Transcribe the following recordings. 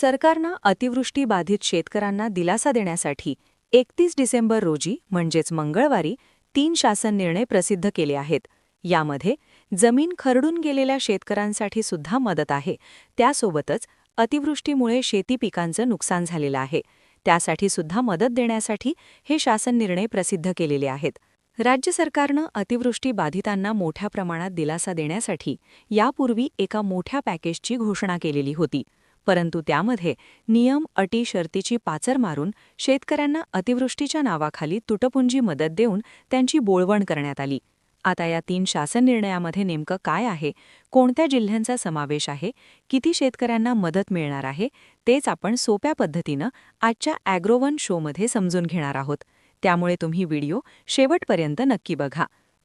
सरकारनं अतिवृष्टी बाधित शेतकऱ्यांना दिलासा देण्यासाठी एकतीस डिसेंबर रोजी म्हणजेच मंगळवारी तीन शासन निर्णय प्रसिद्ध केले आहेत. यामध्ये जमीन खरडून गेलेल्या शेतकऱ्यांसाठी सुद्धा मदत आहे. त्यासोबतच अतिवृष्टीमुळे शेती पिकांचं नुकसान झालेलं आहे. त्यासाठी सुद्धा मदत देण्यासाठी हे शासन निर्णय प्रसिद्ध केलेले आहेत. राज्य सरकारनं अतिवृष्टी बाधितांना मोठ्या प्रमाणात दिलासा देण्यासाठी यापूर्वी एका मोठ्या पॅकेजची घोषणा केलेली होती. परंतु त्यामध्ये नियम अटी शर्तीची पाचर मारून शेतकऱ्यांना अतिवृष्टीच्या नावाखाली तुटपुंजी मदत देऊन त्यांची बोळवण करण्यात आली. आता या तीन शासन निर्णयामध्ये नेमकं काय आहे कोणत्या जिल्ह्यांचा समावेश आहे किती शेतकऱ्यांना मदत मिळणार आहे तेच आपण सोप्या पद्धतीनं आजच्या ॲग्रोवन शोमध्ये समजून घेणार आहोत. त्यामुळे तुम्ही व्हिडिओ शेवटपर्यंत नक्की बघा.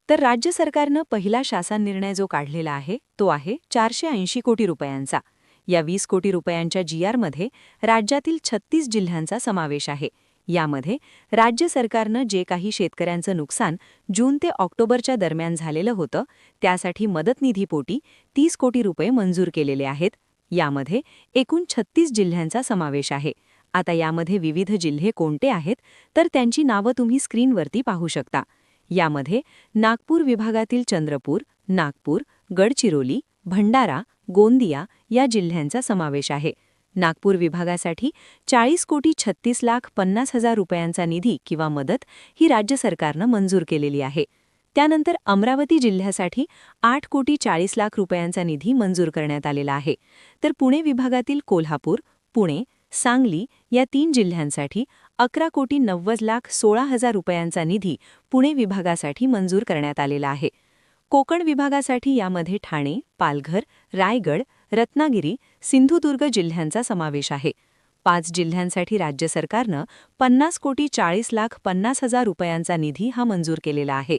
तर राज्य सरकारनं पहिला शासन निर्णय जो काढलेला आहे तो आहे चारशे ऐंशी कोटी रुपयांचा. या वीस कोटी रुपयांच्या जी आरमध्ये राज्यातील छत्तीस जिल्ह्यांचा समावेश आहे. यामध्ये राज्य सरकारनं जे काही शेतकऱ्यांचं नुकसान जून ते ऑक्टोबरच्या दरम्यान झालेलं होतं त्यासाठी मदत निधीपोटी तीस कोटी रुपये मंजूर केलेले आहेत. यामध्ये एकूण छत्तीस जिल्ह्यांचा समावेश आहे. आता यामध्ये विविध जिल्हे कोणते आहेत तर त्यांची नावं तुम्ही स्क्रीनवरती पाहू शकता. यामध्ये नागपूर विभागातील चंद्रपूर नागपूर गडचिरोली भंडारा गोंदिया या जिल्ह्यांचा समावेश आहे. नागपूर विभागासाठी चाळीस कोटी छत्तीस लाख पन्नास हजार रुपयांचा निधी किंवा मदत ही राज्य सरकारनं मंजूर केलेली आहे. त्यानंतर अमरावती जिल्ह्यासाठी आठ कोटी चाळीस लाख रुपयांचा निधी मंजूर करण्यात आलेला आहे. तर पुणे विभागातील कोल्हापूर पुणे सांगली या तीन जिल्ह्यांसाठी अकरा कोटी नव्वद लाख सोळा हजार रुपयांचा निधी पुणे विभागासाठी मंजूर करण्यात आलेला आहे. कोकण विभागासाठी यामध्ये ठाणे पालघर रायगड रत्नागिरी सिंधुदुर्ग जिल्ह्यांचा समावेश आहे. पाच जिल्ह्यांसाठी राज्य सरकारनं पन्नास कोटी चाळीस लाख पन्नास हजार रुपयांचा निधी हा मंजूर केलेला आहे.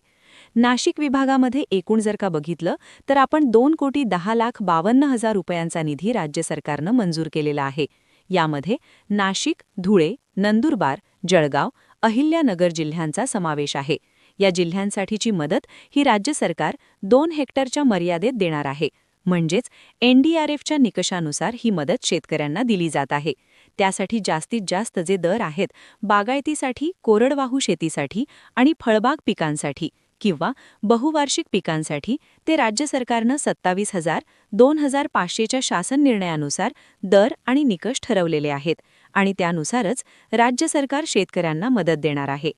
नाशिक विभागामध्ये एकूण जर का बघितलं तर आपण दोन कोटी दहा लाख बावन्न हजार रुपयांचा निधी राज्य सरकारनं मंजूर केलेला आहे. यामध्ये नाशिक धुळे नंदुरबार जळगाव अहिल्यानगर जिल्ह्यांचा समावेश आहे. या जिल्ह्यांसाठीची मदत ही राज्य सरकार दोन हेक्टरच्या मर्यादेत देणार आहे. म्हणजेच एनडीआरएफच्या निकषानुसार ही मदत शेतकऱ्यांना दिली जात आहे. त्यासाठी जास्तीत जास्त जे दर आहेत बागायतीसाठी कोरडवाहू शेतीसाठी आणि फळबाग पिकांसाठी किंवा बहुवार्षिक पिकांसाठी ते राज्य सरकारनं सत्तावीस हजार दोन हजार पाचशेच्या शासन निर्णयानुसार दर आणि निकष ठरवलेले आहेत आणि त्यानुसारच राज्य सरकार शेतकऱ्यांना मदत देणार आहे.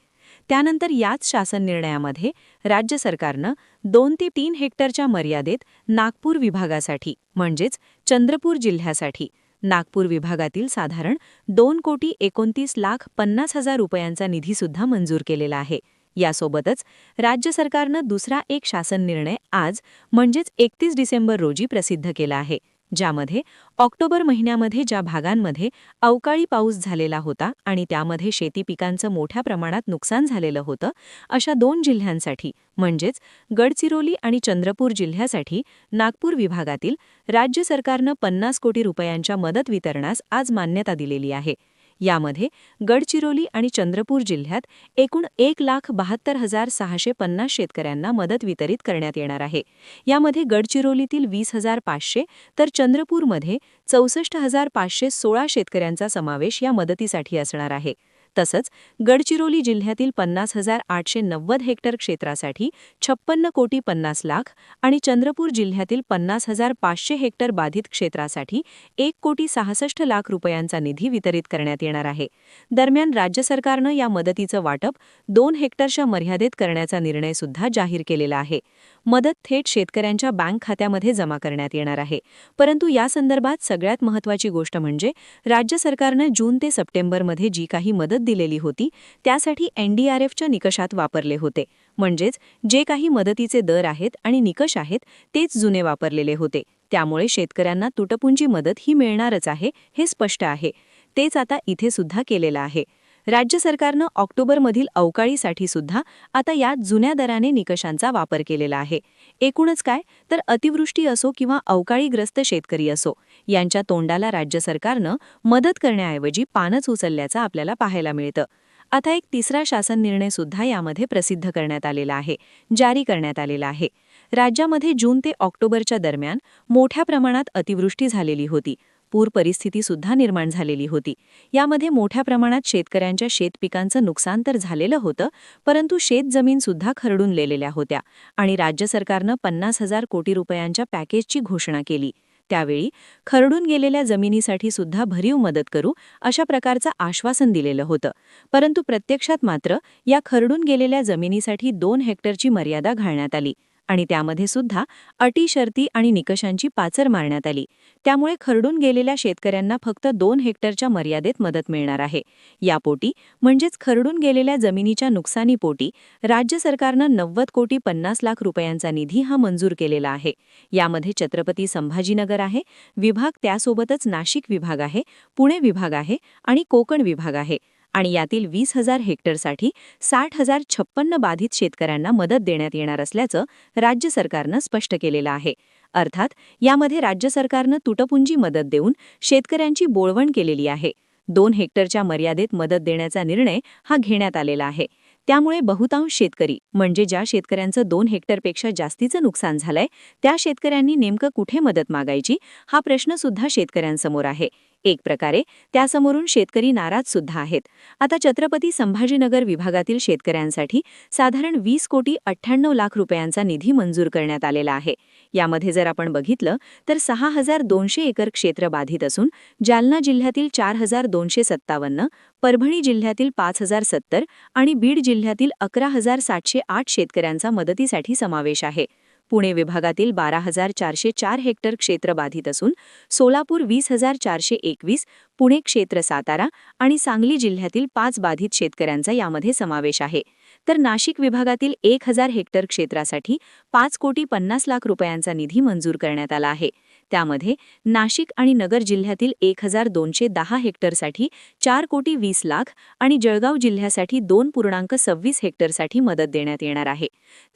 त्यानंतर याच शासन निर्णयामध्ये राज्य सरकारनं दोन ते तीन हेक्टरच्या मर्यादेत नागपूर विभागासाठी म्हणजेच चंद्रपूर जिल्ह्यासाठी नागपूर विभागातील साधारण दोन कोटी एकोणतीस लाख पन्नास हजार रुपयांचा निधीसुद्धा मंजूर केलेला आहे. यासोबतच राज्य सरकारनं दुसरा एक शासन निर्णय आज म्हणजेच एकतीस डिसेंबर रोजी प्रसिद्ध केला आहे. ज्यामध्ये ऑक्टोबर महिन्यामध्ये ज्या भागांमध्ये अवकाळी पाऊस झालेला होता आणि त्यामध्ये शेती पिकांचं मोठ्या प्रमाणात नुकसान झालेलं होतं अशा दोन जिल्ह्यांसाठी म्हणजेच गडचिरोली आणि चंद्रपूर जिल्ह्यासाठी नागपूर विभागातील राज्य सरकारनं पन्नास कोटी रुपयांच्या मदत वितरणास आज मान्यता दिलेली आहे. यामध्ये गडचिरोली आणि चंद्रपूर जिल्ह्यात एकूण एक लाख बहात्तर हजार सहाशे पन्नास शेतकऱ्यांना मदत वितरित करण्यात येणार आहे. यामध्ये गडचिरोलीतील वीस हजार पाचशे तर चंद्रपूरमध्ये चौसष्ट हजार पाचशे सोळा शेतकऱ्यांचा समावेश या मदतीसाठी असणार आहे. तसंच गडचिरोली जिल्ह्यातील पन्नास हजार आठशे नव्वद हेक्टर क्षेत्रासाठी छप्पन्न कोटी पन्नास लाख आणि चंद्रपूर जिल्ह्यातील पन्नास हजार पाचशे हेक्टर बाधित क्षेत्रासाठी एक कोटी सहासष्ट लाख रुपयांचा निधी वितरित करण्यात येणार आहे. दरम्यान राज्य सरकारनं या मदतीचं वाटप दोन हेक्टरच्या मर्यादेत करण्याचा निर्णय सुद्धा जाहीर केलेला आहे. मदत थेट शेतकऱ्यांच्या बँक खात्यामध्ये जमा करण्यात येणार आहे. परंतु या संदर्भात सगळ्यात महत्त्वाची गोष्ट म्हणजे राज्य सरकारनं जून ते सप्टेंबरमध्ये जी काही मदत दिलेली होती त्यासाठी एनडीआरएफच्या निकषात वापरले होते. म्हणजेच जे काही मदतीचे दर आहेत आणि निकष आहेत तेच जुने वापरलेले होते. त्यामुळे शेतकऱ्यांना तुटपुंजी मदत ही मिळणारच आहे हे स्पष्ट आहे. तेच आता इथे सुद्धा केलेलं आहे. राज्य सरकारनं ऑक्टोबरमधील अवकाळीसाठी सुद्धा आता या जुन्या दराने निकषांचा वापर केलेला आहे. एकूणच काय? तर अतिवृष्टी असो किंवा अवकाळीग्रस्त शेतकरी असो यांच्या तोंडाला राज्य सरकारनं मदत करण्याऐवजी पानच उचलल्याचं आपल्याला पाहायला मिळतं. आता एक तिसरा शासन निर्णय सुद्धा यामध्ये प्रसिद्ध करण्यात आलेला आहे जारी करण्यात आलेला आहे. राज्यामध्ये जून ते ऑक्टोबरच्या दरम्यान मोठ्या प्रमाणात अतिवृष्टी झालेली होती. पूर परिस्थितीसुद्धा निर्माण झालेली होती. यामध्ये मोठ्या प्रमाणात शेतकऱ्यांच्या शेतपिकांचं नुकसान तर झालेलं होतं परंतु शेतजमीनसुद्धा खरडून लेलेल्या होत्या आणि राज्य सरकारनं पन्नास हजार कोटी रुपयांच्या पॅकेजची घोषणा केली. त्यावेळी खरडून गेलेल्या जमिनीसाठी सुद्धा भरीव मदत करू अशा प्रकारचं आश्वासन दिलेलं होतं. परंतु प्रत्यक्षात मात्र या खरडून गेलेल्या जमिनीसाठी दोन हेक्टरची मर्यादा घालण्यात आली. आणि त्यामध्ये सुद्धा अटी शर्ती आणि निकषांची पाचर मारण्यात आली. त्यामुळे खरडून गेलेल्या शेतकऱ्यांना फक्त दोन हेक्टरच्या मर्यादेत मदत मिळणार आहे. यापोटी म्हणजेच खरडून गेलेल्या जमिनीच्या नुकसानीपोटी राज्य सरकारनं नव्वद कोटी पन्नास लाख रुपयांचा निधी हा मंजूर केलेला आहे. यामध्ये छत्रपती संभाजीनगर आहे विभाग त्यासोबतच नाशिक विभाग आहे पुणे विभाग आहे आणि कोकण विभाग आहे. आणि यातील वीस हजार हेक्टरसाठी साठ हजार छप्पन्न बाधित शेतकऱ्यांना मदत देण्यात येणार असल्याचं राज्य सरकारनं स्पष्ट केलेलं आहे. अर्थात यामध्ये राज्य सरकारनं तुटपुंजी मदत देऊन शेतकऱ्यांची बोळवण केलेली आहे. दोन हेक्टरच्या मर्यादेत मदत देण्याचा निर्णय हा घेण्यात आलेला आहे. त्यामुळे बहुतांश शेतकरी म्हणजे ज्या शेतकऱ्यांचं दोन हेक्टरपेक्षा जास्तीचं नुकसान झालंय त्या शेतकऱ्यांनी नेमकं कुठे मदत मागायची हा प्रश्न सुद्धा शेतकऱ्यांसमोर आहे. एक प्रकारे. त्यासमोरून शेतकरी नाराज सुद्धा आहेत. आता छत्रपती संभाजीनगर विभागातील शेतकऱ्यांसाठी साधारण वीस कोटी अठ्ठ्याण्णव लाख रुपयांचा निधी मंजूर करण्यात आलेला आहे. यामध्ये जर आपण बघितलं तर सहा हजार दोनशे एकर क्षेत्र बाधित असून जालना जिल्ह्यातील चार हजार दोनशे सत्तावन्न परभणी जिल्ह्यातील पाच हजार सत्तर आणि बीड जिल्ह्यातील अकरा हजार सातशे आठ शेतकऱ्यांचा मदतीसाठी समावेश आहे. पुणे विभागातील बारा हजार चारशे चार हेक्टर क्षेत्र बाधित असून सोलापूर वीस हजार चारशे एकवीस पुणे क्षेत्र सातारा आणि सांगली जिल्ह्यातील पाच बाधित शेतकऱ्यांचा यामध्ये समावेश आहे. तर नाशिक विभागातील एक हजार हेक्टर क्षेत्रासाठी पाच कोटी पन्नास लाख रुपयांचा निधी मंजूर करण्यात आला आहे. त्यामध्ये नाशिक आणि नगर जिल्ह्यातील एक हजार दोनशे दहा हेक्टरसाठी चार कोटी वीस लाख आणि जळगाव जिल्ह्यासाठी दोन पूर्णांक सव्वीस हेक्टरसाठी मदत देण्यात येणार आहे.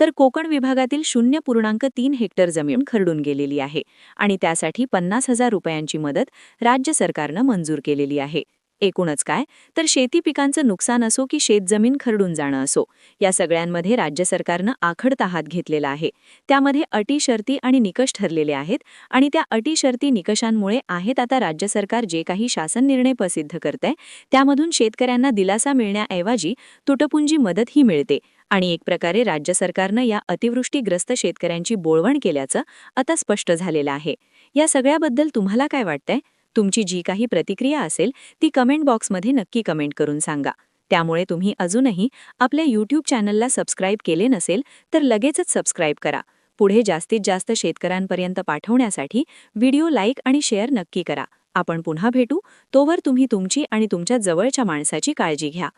तर कोकण विभागातील शून्य पूर्णांक तीन हेक्टर जमीन खरडून गेलेली आहे आणि त्यासाठी पन्नास हजार रुपयांची मदत राज्य सरकारनं मंजूर केलेली आहे. एकूणच काय? तर शेती पिकांचं नुकसान असो की शेतजमीन खरडून जाणं असो या सगळ्यांमध्ये राज्य सरकारनं आखडता हात घेतलेला आहे. त्यामध्ये अटी शर्ती आणि निकष ठरलेले आहेत आणि त्या अटी शर्ती निकषांमुळे आहेत आता राज्य सरकार जे काही शासन निर्णय प्रसिद्ध करतंय त्यामधून शेतकऱ्यांना दिलासा मिळण्याऐवजी तुटपुंजी मदतही मिळते आणि एक प्रकारे राज्य सरकारनं या अतिवृष्टीग्रस्त शेतकऱ्यांची बोळवण केल्याचं आता स्पष्ट झालेलं आहे. या सगळ्याबद्दल तुम्हाला काय वाटतंय? तुमची जी काही प्रतिक्रिया असेल ती कमेंट बॉक्समध्ये नक्की कमेंट करून सांगा. त्यामुळे तुम्ही अजूनही आपल्या यूट्यूब चॅनलला सबस्क्राईब केले नसेल तर लगेचच सबस्क्राईब करा. पुढे जास्तीत जास्त शेतकऱ्यांपर्यंत पाठवण्यासाठी व्हिडिओ लाईक आणि शेअर नक्की करा. आपण पुन्हा भेटू तोवर तुम्ही तुमची आणि तुमच्या जवळच्या माणसाची काळजी घ्या.